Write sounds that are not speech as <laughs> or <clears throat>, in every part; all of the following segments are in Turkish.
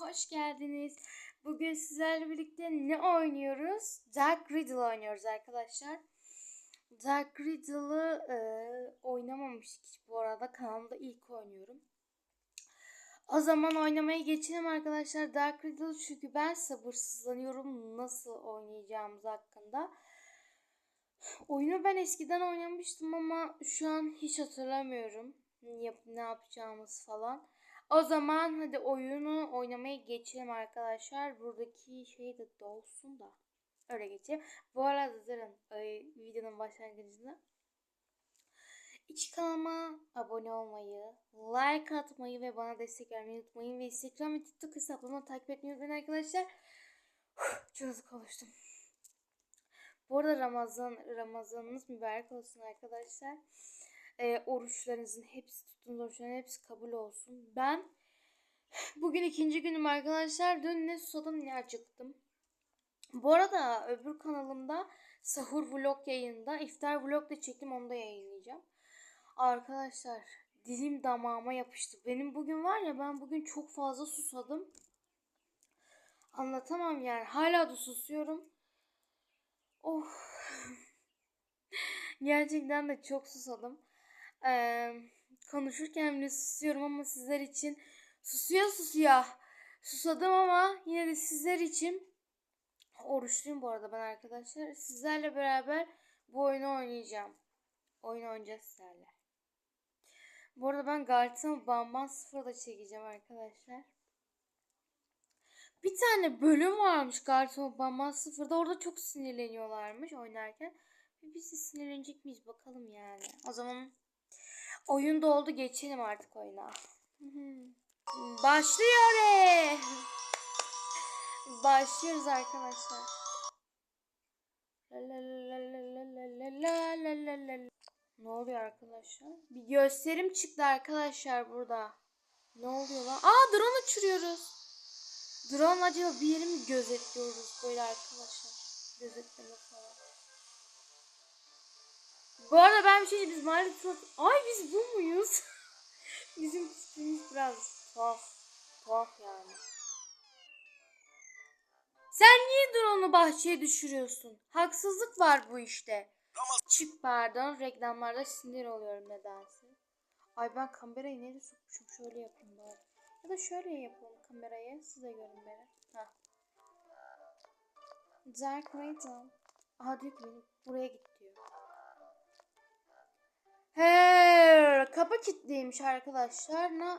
hoş geldiniz. Bugün sizlerle birlikte ne oynuyoruz? Dark Riddle oynuyoruz arkadaşlar. Dark Riddle'ı e, oynamamıştık hiç bu arada. Kanalımda ilk oynuyorum. O zaman oynamaya geçelim arkadaşlar. Dark Riddle çünkü ben sabırsızlanıyorum nasıl oynayacağımız hakkında. Oyunu ben eskiden oynamıştım ama şu an hiç hatırlamıyorum. Ne yapacağımız falan. O zaman hadi oyunu oynamaya geçelim arkadaşlar. Buradaki şey de dolsun da. Öyle geçeyim. Bu arada ay, videonun başlangıcında. İki kanalıma abone olmayı, like atmayı ve bana destek vermeyi unutmayın. Ve Instagram ve TikTok hesaplarımı takip etmeyi unutmayın arkadaşlar. Çok hızlı konuştum. Bu arada Ramazan, Ramazanınız mübarek olsun arkadaşlar. Ee, oruçlarınızın hepsi tuttuğunuz oruçların hepsi kabul olsun. Ben <sighs> bugün ikinci günüm arkadaşlar. Dün ne susadım ne acıktım. Bu arada öbür kanalımda sahur vlog yayında iftar vlog da çektim onu da yayınlayacağım. Arkadaşlar dilim damağıma yapıştı. Benim bugün var ya ben bugün çok fazla susadım. Anlatamam yani. Hala da susuyorum. Of. <laughs> Gerçekten de çok susadım. Ee, konuşurken bile susuyorum ama sizler için susuya susuya susadım ama yine de sizler için oruçluyum bu arada ben arkadaşlar. Sizlerle beraber bu oyunu oynayacağım. Oyun oynayacağız sizlerle. Bu arada ben Gart'ın Bamban sıfırda çekeceğim arkadaşlar. Bir tane bölüm varmış Garton Bamban sıfırda. Orada çok sinirleniyorlarmış oynarken. Biz de sinirlenecek miyiz bakalım yani. O zaman Oyun doldu geçelim artık oyuna. Başlıyor. Başlıyoruz arkadaşlar. Ne oluyor arkadaşlar? Bir gösterim çıktı arkadaşlar burada. Ne oluyor lan? Aa drone uçuruyoruz. Drone acaba bir yeri mi gözetliyoruz böyle arkadaşlar? Gözetleme bu arada ben bir şey biz maalesef ay biz bu muyuz? <laughs> Bizim tipimiz biraz tuhaf. Tuhaf yani. Sen niye drone'u bahçeye düşürüyorsun? Haksızlık var bu işte. Çık pardon reklamlarda sinir oluyorum nedense. Ay ben kamerayı nereye sokmuşum şöyle yapayım bari. Ya da şöyle yapalım kamerayı siz de görün beni. Heh. Dark Riddle. Aha diyor ki buraya git. He, kapı kilitliymiş arkadaşlar. Ne?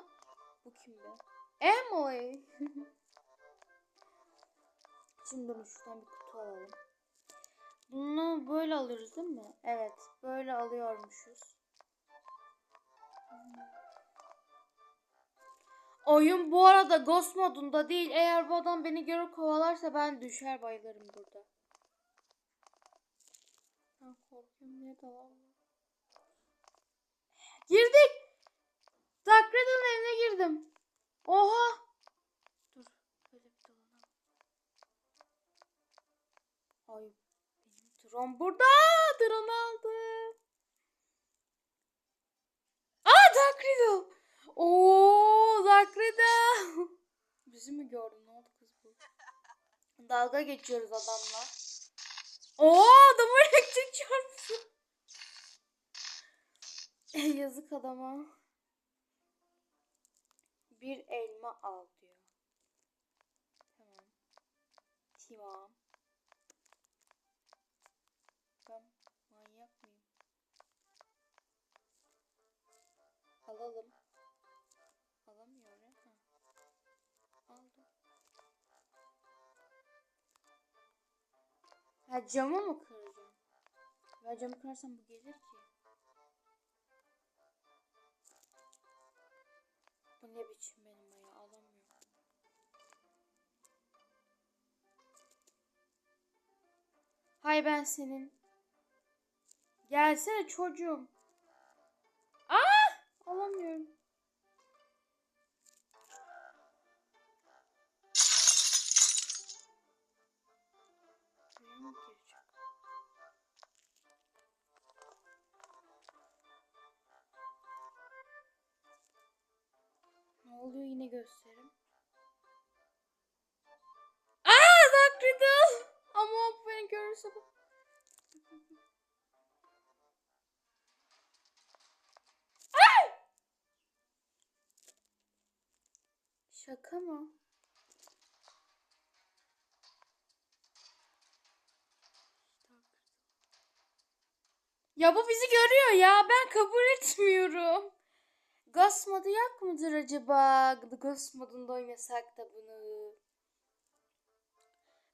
Bu kim be? Emily. <laughs> Şimdi dur şuradan bir kutu alalım. Bunu böyle alıyoruz değil mi? Evet. Böyle alıyormuşuz. Oyun bu arada Ghost modunda değil. Eğer bu adam beni görür kovalarsa ben düşer bayılırım burada. Ben korkuyorum niye dalalım? Girdik. Dark Riddle'ın evine girdim. Oha. Dur. Böyle bir dolanalım. Ay drone burada. Drone aldım. Aa Riddle. Oo Riddle. <laughs> Bizi mi gördün? Ne oldu kız bu? Dalga geçiyoruz adamla. Oo adamı <laughs> elektrik çarptı. <laughs> Yazık adama. Bir elma al diyor. Tamam. Tamam. Ben manyak mıyım? Alalım. Alamıyor ya. Ha. Aldım. Ha camı mı kıracağım? Ben camı kırarsam bu gelir ki. Ne biçim benim ya alamıyorum. Hay ben senin. Gelsene çocuğum. Aa! Alamıyorum. oluyor yine gösteririm. Aaa Zakridal! Ama o beni görürse bu. Şaka mı? Ya bu bizi görüyor ya. Ben kabul etmiyorum. Ghost modu yok mudur acaba? Ghost modunda oynasak da bunu.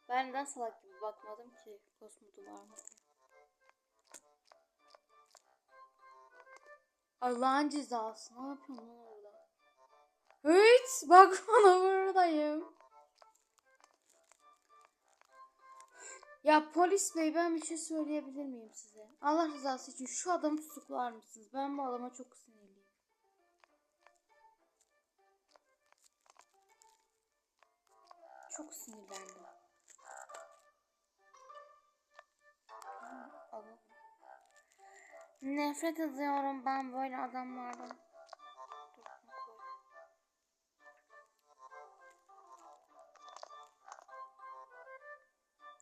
Ben neden salak gibi bakmadım ki Ghost modu var mı? Allah'ın cezası. Ne yapıyorsun lan orada? Hiç bak bana buradayım. Ya polis bey ben bir şey söyleyebilir miyim size? Allah rızası için şu adamı tutuklar mısınız? Ben bu adama çok sinirliyim. Çok sinirlendim. Nefret ediyorum ben böyle adamlardan.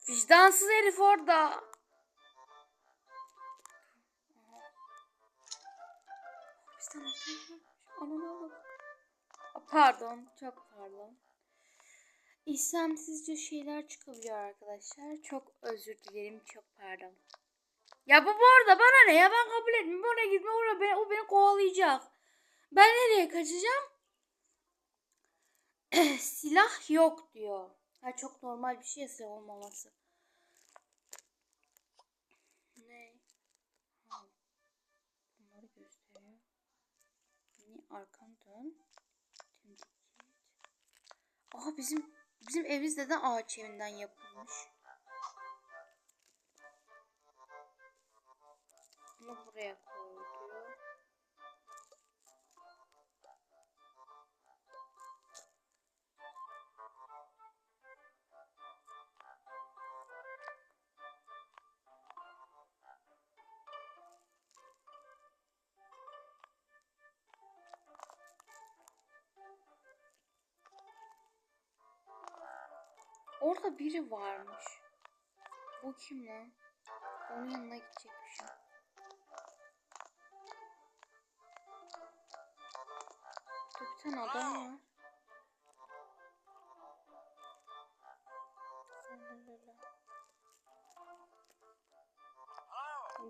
Vicdansız herif orada. Pardon, çok pardon. İstemsizce şeyler çıkabiliyor arkadaşlar. Çok özür dilerim, çok pardon. Ya bu bu arada bana ne ya ben kabul etmiyorum. Oraya gitme oraya beni, o beni kovalayacak. Ben nereye kaçacağım? <clears throat> Silah yok diyor. Ha çok normal bir şey silah olmaması. Ne? Ha. Bunları gösteriyor. Ni arkanı dön. Aha bizim bizim evimizde de ağaç evinden yapılmış. Bunu buraya koy Orada biri varmış. Bu kim lan? Onun yanına gidecekmişim. Dur bir tane adam var.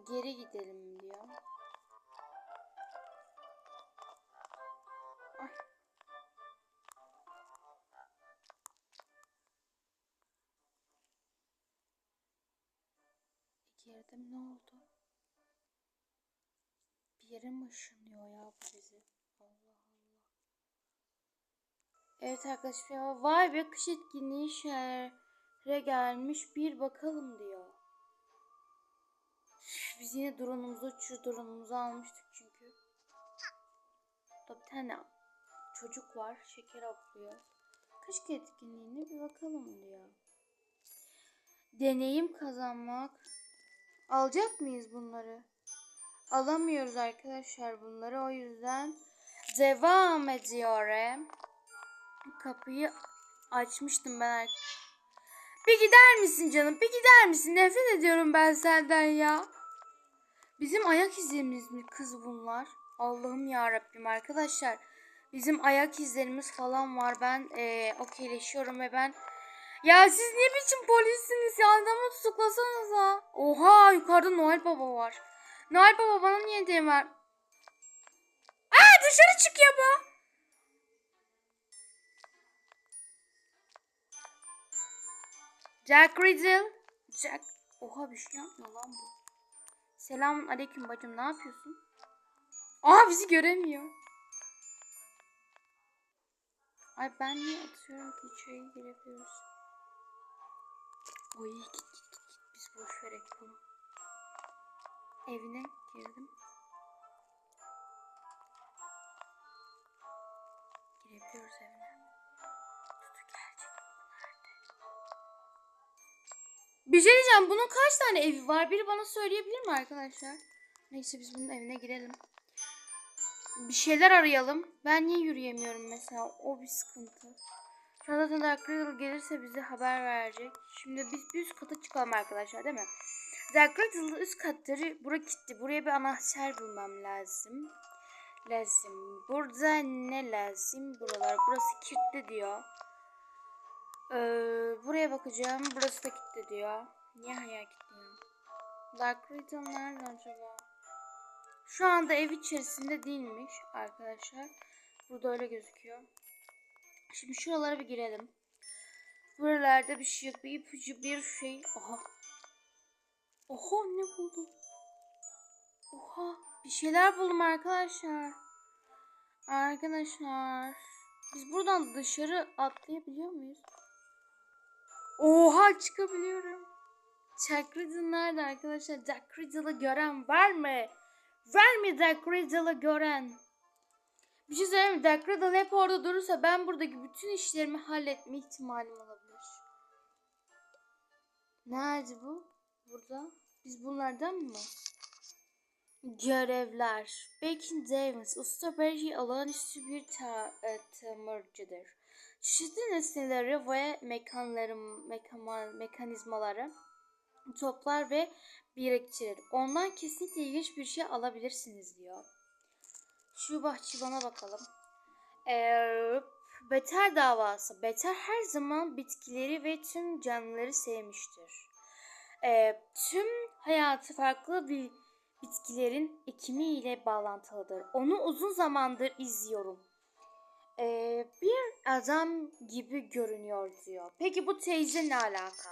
Geri gidelim diyor. Girdim ne oldu? Bir yere mi ışınlıyor ya bu bizi? Allah Allah. Evet arkadaşlar vay be kış etkinliği şehre gelmiş bir bakalım diyor. Biz yine drone'umuzu uçuyor drone'umuzu almıştık çünkü. Burada bir tane çocuk var şeker atlıyor. Kış etkinliğine bir bakalım diyor. Deneyim kazanmak. Alacak mıyız bunları? Alamıyoruz arkadaşlar bunları o yüzden devam ediyorum. Kapıyı açmıştım ben. Bir gider misin canım? Bir gider misin? Nefret ediyorum ben senden ya. Bizim ayak izlerimiz mi kız bunlar? Allah'ım ya Rabbim arkadaşlar. Bizim ayak izlerimiz falan var. Ben eee okeyleşiyorum ve ben ya siz ne biçim polissiniz ya? Adamı tutuklasanıza. Oha yukarıda Noel Baba var. Noel Baba bana niye diye ver? Aa dışarı çıkıyor bu. Jack Riddle. Jack. Oha bir şey yapmıyor lan bu. Selamun aleyküm bacım ne yapıyorsun? Aa bizi göremiyor. Ay ben niye atıyorum ki içeriye girebiliyoruz. Oy git git git biz boş verek bunu. Evine girdim. Girebiliyoruz evine. Tutu gelecek? Nerede? Bir şey diyeceğim. Bunun kaç tane evi var? Biri bana söyleyebilir mi arkadaşlar? Neyse biz bunun evine girelim. Bir şeyler arayalım. Ben niye yürüyemiyorum mesela? O bir sıkıntı. Şu anda zaten Dark Riddle gelirse bize haber verecek. Şimdi biz bir üst kata çıkalım arkadaşlar değil mi? Dark Riddle'ın üst katları bura kilitli. Buraya bir anahtar bulmam lazım. Lazım. Burada ne lazım? Buralar. Burası kilitli diyor. Ee, buraya bakacağım. Burası da kilitli diyor. Niye hayal kilitliyor? Dark Riddle nerede acaba? Şu anda ev içerisinde değilmiş arkadaşlar. Burada öyle gözüküyor. Şimdi şuralara bir girelim. Buralarda bir şey yok. Bir ipucu bir şey. Oha. Oha ne buldum? Oha bir şeyler buldum arkadaşlar. Arkadaşlar. Biz buradan dışarı atlayabiliyor muyuz? Oha çıkabiliyorum. Jack Riddle nerede arkadaşlar? Jack Riddle'ı gören var mı? Var mı Jack Riddle'ı gören? Bir şey söyleyeyim mi? Riddle hep orada durursa ben buradaki bütün işlerimi halletme ihtimalim olabilir. Nerede bu? Burada. Biz bunlardan mı? Görevler. Bacon Davis, usta Berge olağanüstü bir ta e, tamircidir. Çeşitli nesneleri ve mekanları, mekama, mekanizmaları toplar ve biriktirir. Ondan kesinlikle ilginç bir şey alabilirsiniz diyor. Şu bahçıvana bakalım. Ee, beter davası. Beter her zaman bitkileri ve tüm canlıları sevmiştir. Ee, tüm hayatı farklı bir bitkilerin ekimi ile bağlantılıdır. Onu uzun zamandır izliyorum. Ee, bir adam gibi görünüyor diyor. Peki bu teyze ne alaka?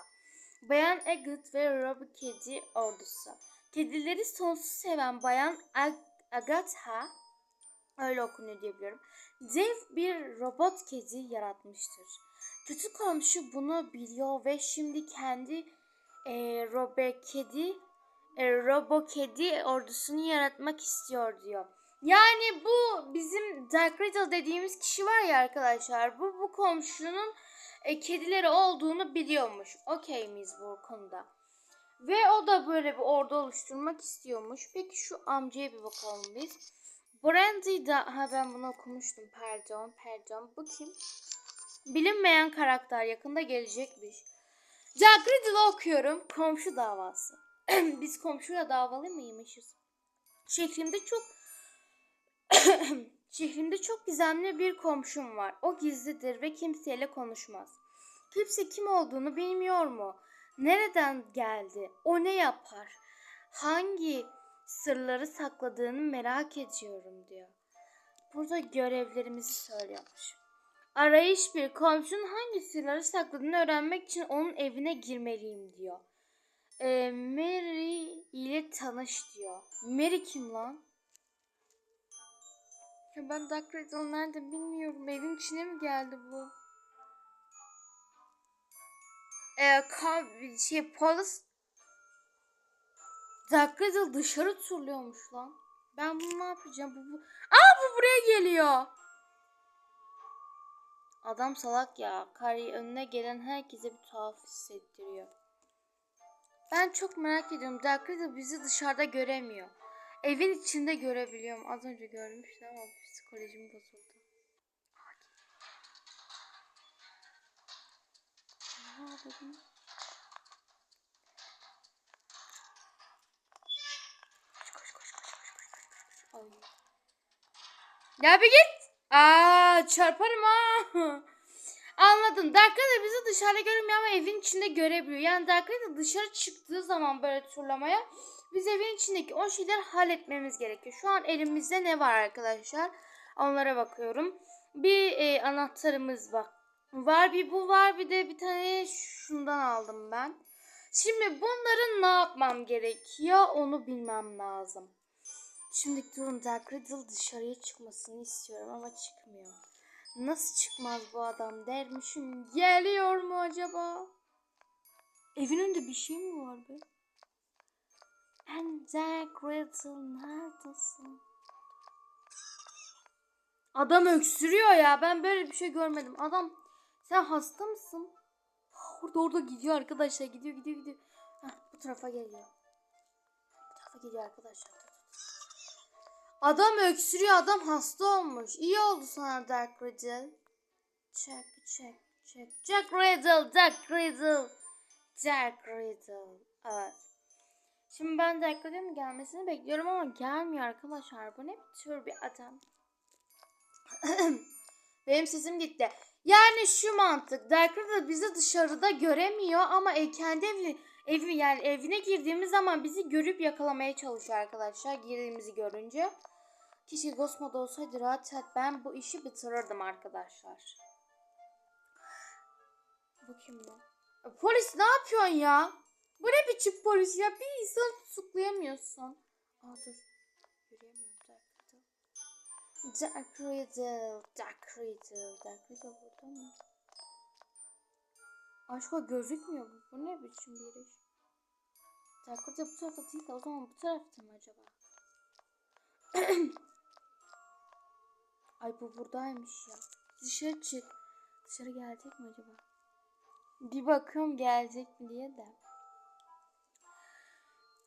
Bayan Agat ve Robbie Kedi ordusu. Kedileri sonsuz seven Bayan Ag- Agatha öyle okunuyor diyebiliyorum. Dev bir robot kedi yaratmıştır. Kötü komşu bunu biliyor ve şimdi kendi e, robo kedi e, robo kedi ordusunu yaratmak istiyor diyor. Yani bu bizim Dark Riddle dediğimiz kişi var ya arkadaşlar. Bu bu komşunun e, kedileri olduğunu biliyormuş. Okey miyiz bu konuda? Ve o da böyle bir ordu oluşturmak istiyormuş. Peki şu amcaya bir bakalım biz. Brandy da ha ben bunu okumuştum. Pardon, pardon. Bu kim? Bilinmeyen karakter yakında gelecekmiş. Jack Riddle okuyorum. Komşu davası. <clears throat> Biz komşuyla davalı mıymışız? Şehrimde çok <clears throat> Şehrimde çok gizemli bir komşum var. O gizlidir ve kimseyle konuşmaz. Kimse kim olduğunu bilmiyor mu? Nereden geldi? O ne yapar? Hangi sırları sakladığını merak ediyorum diyor. Burada görevlerimizi söylüyormuş. Arayış bir komşunun hangi sırları sakladığını öğrenmek için onun evine girmeliyim diyor. Ee, Mary ile tanış diyor. Mary kim lan? Ya ben Dark Riddle nerede bilmiyorum. Evin içine mi geldi bu? Ee, şey polis Dark Riddle dışarı turluyormuş lan. Ben bunu ne yapacağım? Bu, bu... Aa bu buraya geliyor. Adam salak ya. Kari önüne gelen herkese bir tuhaf hissettiriyor. Ben çok merak ediyorum. Dark Riddle bizi dışarıda göremiyor. Evin içinde görebiliyorum. Az önce görmüştüm ama psikolojim bozuldu. Ne yapalım? Ya bir git. Aa çarparım ha. <laughs> Anladım. Dark Riddle bizi dışarıda görmüyor ama evin içinde görebiliyor. Yani Dark Riddle dışarı çıktığı zaman böyle turlamaya biz evin içindeki o şeyler halletmemiz gerekiyor. Şu an elimizde ne var arkadaşlar? Onlara bakıyorum. Bir e, anahtarımız var. Var bir bu var bir de bir tane şundan aldım ben. Şimdi bunların ne yapmam gerekiyor onu bilmem lazım. Şimdi durun Dark Riddle dışarıya çıkmasını istiyorum ama çıkmıyor. Nasıl çıkmaz bu adam dermişim. Geliyor mu acaba? Evin önünde bir şey mi var be? And Jack Riddle neredesin? Adam öksürüyor ya. Ben böyle bir şey görmedim. Adam sen hasta mısın? Orada orada gidiyor arkadaşlar. Gidiyor gidiyor gidiyor. Heh, bu tarafa geliyor. Bu tarafa geliyor arkadaşlar. Adam öksürüyor. Adam hasta olmuş. İyi oldu sana Dark Riddle. Check check. Jack, Jack Riddle, Jack Riddle. Jack Riddle. Evet. Şimdi ben Jack Riddle'ın gelmesini bekliyorum ama gelmiyor arkadaşlar. Bu ne tür bir adam? <clears throat> Benim sesim gitti. Yani şu mantık. Dark Riddle bizi dışarıda göremiyor ama ev, kendi evi, evi yani evine girdiğimiz zaman bizi görüp yakalamaya çalışıyor arkadaşlar. Girdiğimizi görünce. Keşke Ghost Mode olsaydı rahat rahat ben bu işi bitirirdim arkadaşlar. Bu kim? E, Polis ne yapıyorsun ya? Bu ne biçim polis ya? Bir insan tutuklayamıyorsun. Aa dur. Yürüyemiyorum. Dark Riddle. Dark Riddle. Dark Riddle. Burada mı? Aşk o gözükmüyor bu. Bu ne biçim bir iş? Dark Riddle bu tarafta değil de o zaman bu tarafta mı acaba? <clears throat> Ay bu buradaymış ya. Dışarı çık. Dışarı gelecek mi acaba? Bir bakıyorum gelecek mi diye de.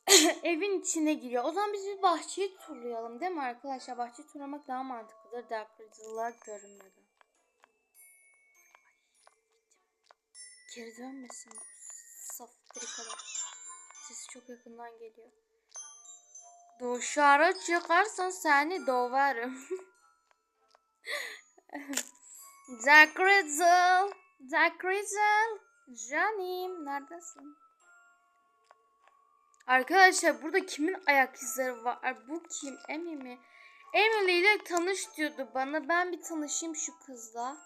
<coughs> Evin içine giriyor. O zaman biz bir bahçeyi turlayalım değil mi arkadaşlar? Bahçeyi turlamak daha mantıklıdır. Dark Riddle'lar görünmeden. Geri dönmesin bu saf kadar. Sesi çok yakından geliyor. Dışarı çıkarsan seni döverim. <laughs> Jack Riddle. Jack Riddle. Canim neredesin? Arkadaşlar burada kimin ayak izleri var? Bu kim? Emi mi? Emily ile tanış diyordu bana. Ben bir tanışayım şu kızla.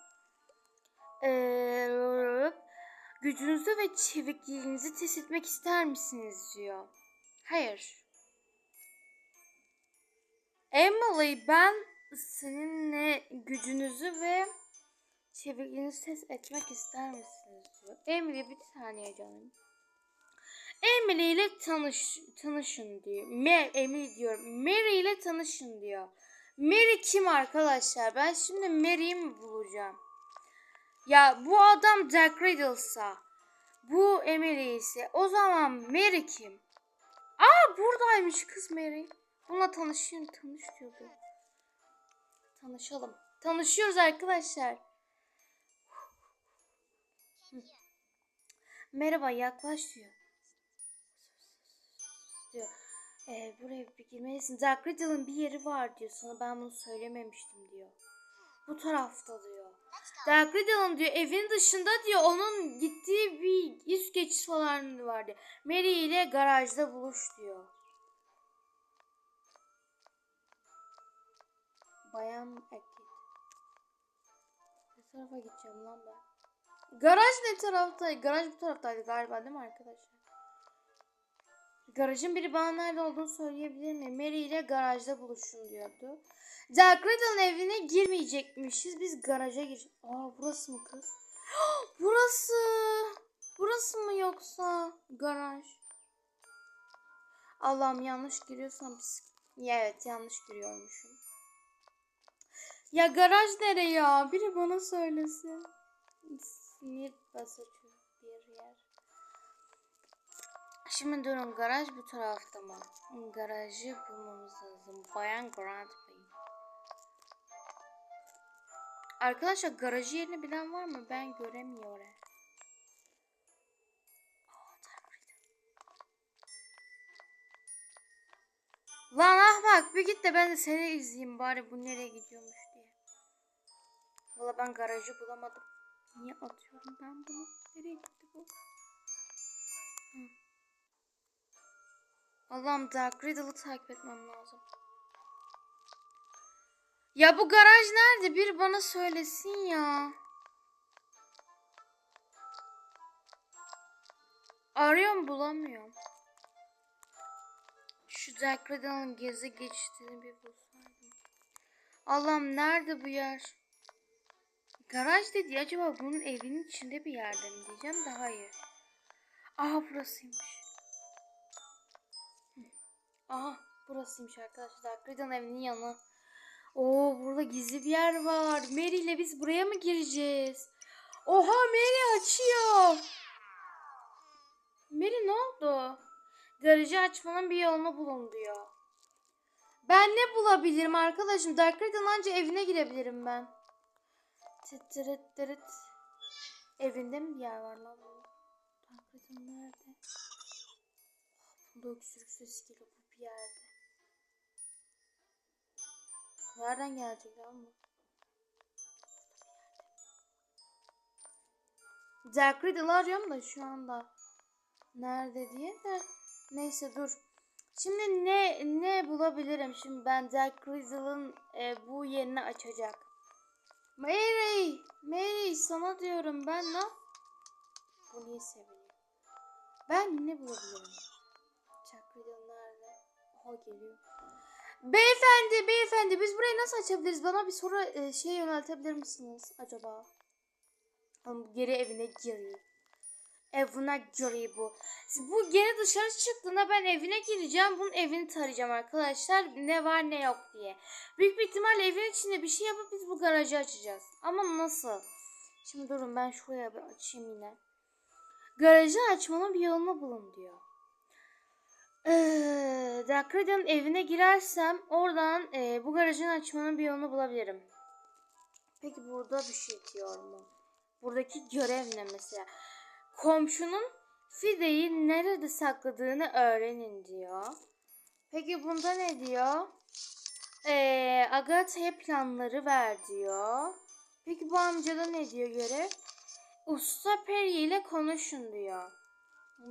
Ee, gücünüzü ve çevikliğinizi test etmek ister misiniz diyor. Hayır. Emily ben seninle gücünüzü ve çevikliğinizi test etmek ister misiniz diyor. Emily bir saniye canım. Emily ile tanış tanışın diyor. Mer Emily diyor. Mary ile tanışın diyor. Mary kim arkadaşlar? Ben şimdi Mary'i mi bulacağım? Ya bu adam Jack Riddle'sa bu Emily ise o zaman Mary kim? Aa buradaymış kız Mary. Bununla tanışayım tanış diyordu. Tanışalım. Tanışıyoruz arkadaşlar. Hı. Merhaba yaklaş diyor diyor. E, buraya bir girmelisin. Jack Riddle'ın bir yeri var diyor. Sana ben bunu söylememiştim diyor. Bu tarafta diyor. Jack Riddle'ın diyor evin dışında diyor onun gittiği bir üst geçiş falan var diyor. Mary ile garajda buluş diyor. Bayan Ekit. Ne tarafa gideceğim lan ben? Garaj ne tarafta? Garaj bu taraftaydı galiba değil mi arkadaşlar? Garajın biri bana nerede olduğunu söyleyebilir mi? Mary ile garajda buluşun diyordu. Jack Riddle'ın evine girmeyecekmişiz. Biz garaja gir. Aa burası mı kız? <gasps> burası. Burası mı yoksa garaj? Allah'ım yanlış giriyorsam. Ya evet yanlış giriyormuşum. Ya garaj nere ya? Biri bana söylesin. Sinir basıcı bir yer. Şimdi durun garaj bu tarafta mı? Garajı bulmamız lazım. Bayan Grant Bey. Arkadaşlar garajı yerini bilen var mı? Ben göremiyorum. Lan ahmak bir git de ben de seni izleyeyim bari bu nereye gidiyormuş. Valla ben garajı bulamadım. Niye atıyorum ben bunu? Nereye gitti bu? Hı. Allah'ım Dark Riddle'ı takip etmem lazım. Ya bu garaj nerede? Bir bana söylesin ya. Arıyorum bulamıyorum. Şu Dark Riddle'ın gezi geçtiğini bir bulsaydım. Allah'ım nerede bu yer? Garaj dedi acaba bunun evinin içinde bir yerde mi diyeceğim de hayır. Aha burasıymış. Aha burasıymış arkadaşlar. Riddle'ın evinin yanı. Oo burada gizli bir yer var. Mary ile biz buraya mı gireceğiz? Oha Mary açıyor. Mary ne oldu? Garajı açmanın bir yolunu bulun diyor. Ben ne bulabilirim arkadaşım? Dark Riddle'ın anca evine girebilirim ben. Tırıt tırıt. Evinde mi bir yer var lan bu? Hakikaten nerede? Bunda öksürük sesi geliyor bu bir yerde. Nereden gelecek lan bu? Jack Riddle'ı arıyorum da şu anda. Nerede diye de. Neyse dur. Şimdi ne ne bulabilirim? Şimdi ben Jack Riddle'ın e, bu yerini açacak. Mary! Mary sana diyorum ben ne? Bu niye seviniyor? Ben ne bulabilirim? Jack Riddle nerede? Oha geliyor. Beyefendi, beyefendi biz burayı nasıl açabiliriz? Bana bir soru e, şey yöneltebilir misiniz acaba? Ama geri evine giriyor. Evine giriyor bu. Bu geri dışarı çıktığında ben evine gireceğim. Bunun evini tarayacağım arkadaşlar. Ne var ne yok diye. Büyük bir ihtimalle evin içinde bir şey yapıp biz bu garajı açacağız. Ama nasıl? Şimdi durun ben şuraya bir açayım yine. Garajı açmanın bir yolunu bulun diyor. Ee, Dakrida'nın evine girersem oradan e, bu garajın açmanın bir yolunu bulabilirim. Peki burada bir şey diyor mu? Buradaki görev ne mesela? Komşunun fideyi nerede sakladığını öğrenin diyor. Peki bunda ne diyor? Ee, Agatha'ya planları ver diyor. Peki bu amcada ne diyor görev? Usta Peri ile konuşun diyor.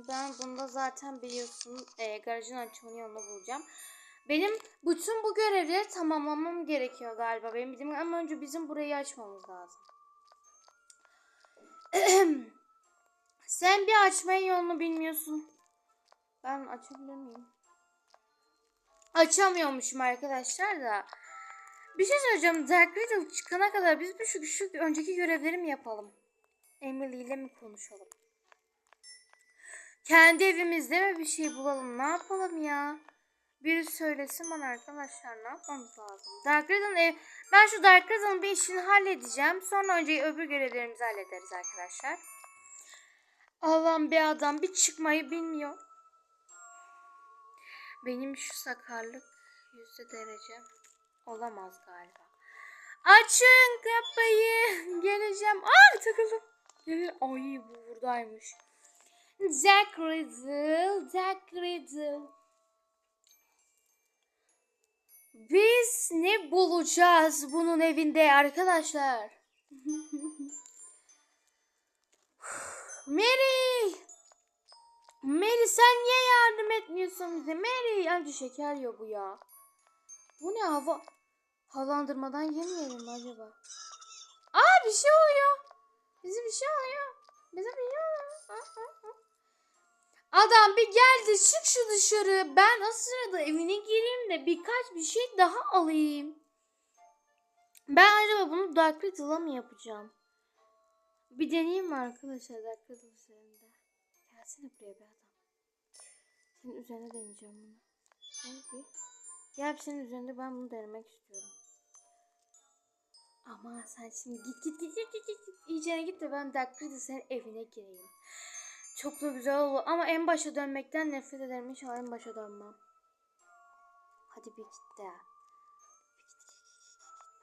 Ben bunda zaten biliyorsun e, garajın açmanın yolunu bulacağım. Benim bütün bu görevleri tamamlamam gerekiyor galiba. Benim bildiğim ama önce bizim burayı açmamız lazım. <clears throat> Sen bir açmanın yolunu bilmiyorsun. Ben açabilir miyim? Açamıyormuşum arkadaşlar da. Bir şey söyleyeceğim. Dark Riddle çıkana kadar biz bir şu, şu önceki görevleri mi yapalım? Emily ile mi konuşalım? Kendi evimizde mi bir şey bulalım? Ne yapalım ya? Biri söylesin bana arkadaşlar ne yapmamız lazım? Dark Riddle'ın ev... Ben şu Dark Riddle'ın bir işini halledeceğim. Sonra önce öbür görevlerimizi hallederiz arkadaşlar. Allah'ım bir adam bir çıkmayı bilmiyor. Benim şu sakarlık yüzde derece olamaz galiba. Açın kapıyı. Geleceğim. Aa takıldım. Gel Ay bu buradaymış. Jack Riddle, Jack Riddle. Biz ne bulacağız bunun evinde arkadaşlar? <laughs> Mary! Mary sen niye yardım etmiyorsun bize? Mary! Önce şeker ya bu ya. Bu ne hava? Havalandırmadan yemeyelim acaba? Aa bir şey oluyor. Bize bir şey oluyor. Bize bir şey oluyor. Adam bir geldi çık şu dışarı. Ben o sırada evine gireyim de birkaç bir şey daha alayım. Ben acaba bunu Dark Riddle'a mı yapacağım? Bir deneyeyim mi arkadaşlar Riddle üzerinde? Gelsene buraya bir adam. Senin üzerine deneyeceğim bunu. Gel bir. Gel senin üzerinde ben bunu denemek istiyorum. Ama sen şimdi git git git git git git. İyicene git de ben Riddle senin evine gireyim. Çok da güzel olur ama en başa dönmekten nefret ederim. İnşallah en başa dönmem. Hadi bir git de. Bir git, git, git, git.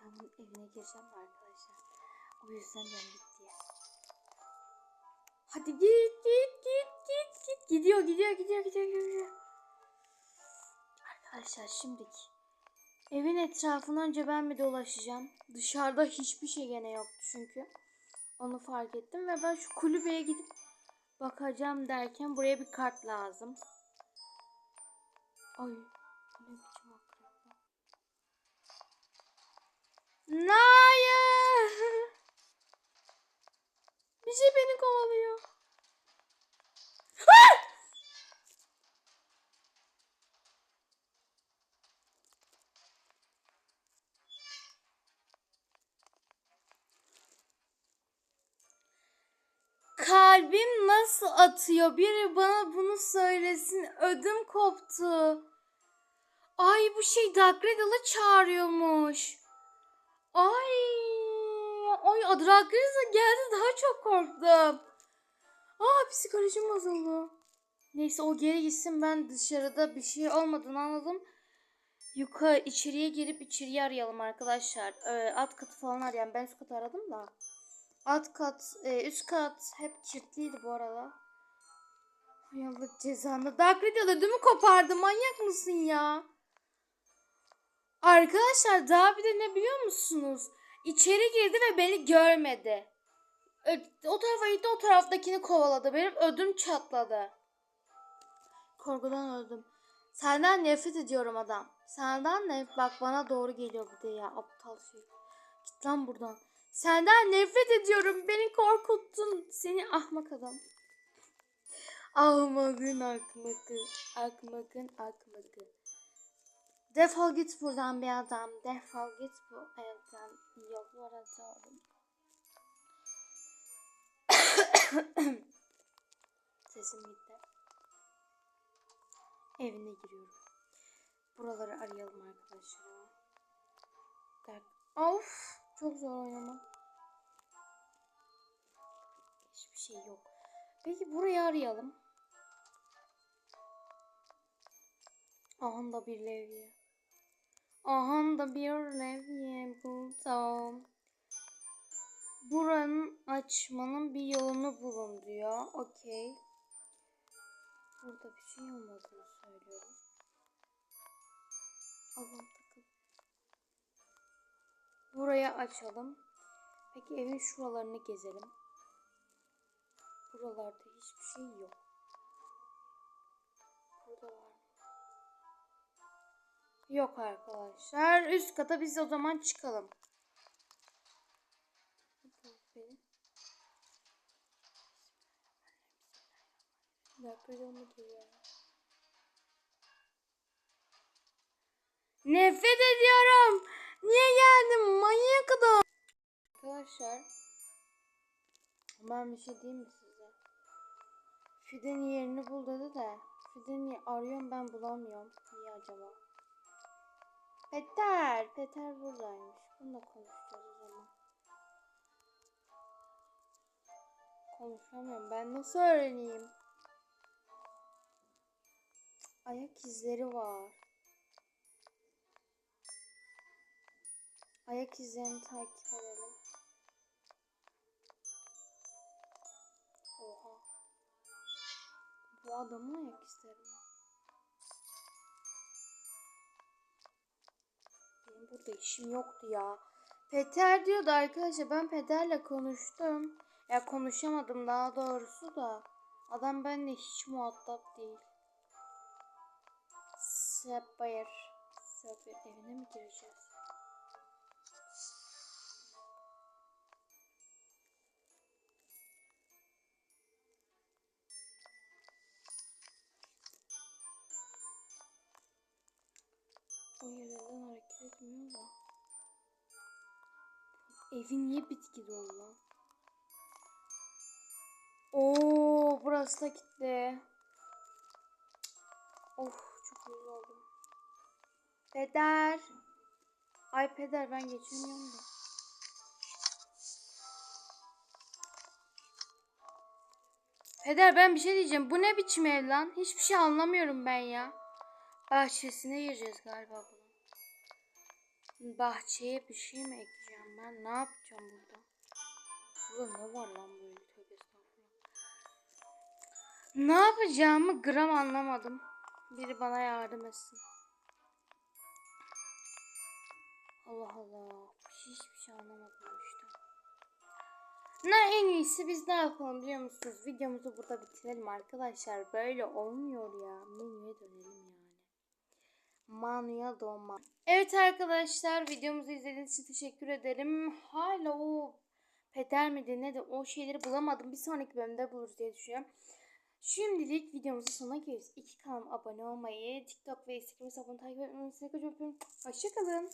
Ben bunun evine gireceğim arkadaşlar. O yüzden ben git. Hadi git git git git git. Gidiyor gidiyor gidiyor gidiyor gidiyor. Arkadaşlar şimdiki. Evin etrafını önce ben bir dolaşacağım. Dışarıda hiçbir şey gene yoktu çünkü. Onu fark ettim ve ben şu kulübeye gidip bakacağım derken buraya bir kart lazım. Ay ne biçim akrep? Hayır. <laughs> Bir şey beni kovalıyor. <laughs> Kalbim nasıl atıyor? Biri bana bunu söylesin. Ödüm koptu. Ay bu şey Dark Riddle'ı çağırıyormuş. Ay. Ay Dark Riddle geldi daha çok korktum. Aa psikolojim bozuldu. Neyse o geri gitsin ben dışarıda bir şey olmadığını anladım. Yukarı içeriye girip içeriye arayalım arkadaşlar. Ee, alt katı falan arayan ben üst katı aradım da. Alt kat, e, üst kat hep kirtliydi bu arada. Allah cezanı. Riddle'ı ödümü kopardı. Manyak mısın ya? Arkadaşlar daha bir de ne biliyor musunuz? İçeri girdi ve beni görmedi. O tarafa gitti o taraftakini kovaladı. Benim ödüm çatladı. Korkudan öldüm. Senden nefret ediyorum adam. Senden nefret bak bana doğru geliyor bir de ya aptal şey. Git lan buradan. Senden nefret ediyorum. Beni korkuttun. Seni ahmak adam. Ahmakın akmakı. Akmakın akmakı. Defol git buradan bir adam. Defol git bu evden. Yalvaracağım. <coughs> Sesim gitti. Evine giriyorum. Buraları arayalım arkadaşlar. Of, çok zor oynama. Hiçbir şey yok. Peki burayı arayalım. Aha da bir levye. Aha da bir levye buldum. Buranın açmanın bir yolunu bulun diyor. Okey. Burada bir şey olmadığını söylüyorum. Allah'ım takıl. Buraya açalım. Peki evin şuralarını gezelim. Buralarda hiçbir şey yok. Yok arkadaşlar. Üst kata biz o zaman çıkalım. Nefret ediyorum. Niye geldim? Manyak adam. Arkadaşlar. Ben bir şey diyeyim mi size? Fidenin yerini bul dedi de. Fidenin arıyorum ben bulamıyorum. Niye acaba? Peter. Peter buradaymış. Bununla konuşacağız o zaman. Konuşamıyorum. Ben nasıl öğreneyim? Ayak izleri var. Ayak izlerini takip edelim. Oha. Bu adamın ayak izleri mi? Burada işim yoktu ya. Peter diyordu arkadaşlar. Ben Peter'le konuştum. Ya konuşamadım daha doğrusu da. Adam benimle hiç muhatap değil. Sapphire. Sapphire evine mi gireceğiz? Etmiyor da. Evi niye bitki dolu lan? Oo, burası da gitti. Of çok uyuz oldum. Peder. Ay peder ben geçemiyorum da. Peder ben bir şey diyeceğim. Bu ne biçim ev lan? Hiçbir şey anlamıyorum ben ya. Bahçesine gireceğiz galiba bunun. Bahçeye bir şey mi ekeceğim ben? Ne yapacağım burada? Burada ne var lan böyle? Tövbe estağfurullah. Ne yapacağımı gram anlamadım. Biri bana yardım etsin. Allah Allah. Hiçbir şey anlamadım işte. Ne en iyisi biz ne yapalım biliyor musunuz? Videomuzu burada bitirelim arkadaşlar. Böyle olmuyor ya. Menüye dönelim yani. Manuya dolma. Evet arkadaşlar videomuzu izlediğiniz için teşekkür ederim. Hala o Peter miydi ne de o şeyleri bulamadım. Bir sonraki bölümde buluruz diye düşünüyorum. Şimdilik videomuzun sonuna geliyoruz. İki kanalıma abone olmayı, TikTok ve Instagram hesabını takip etmeyi unutmayın. Hoşçakalın.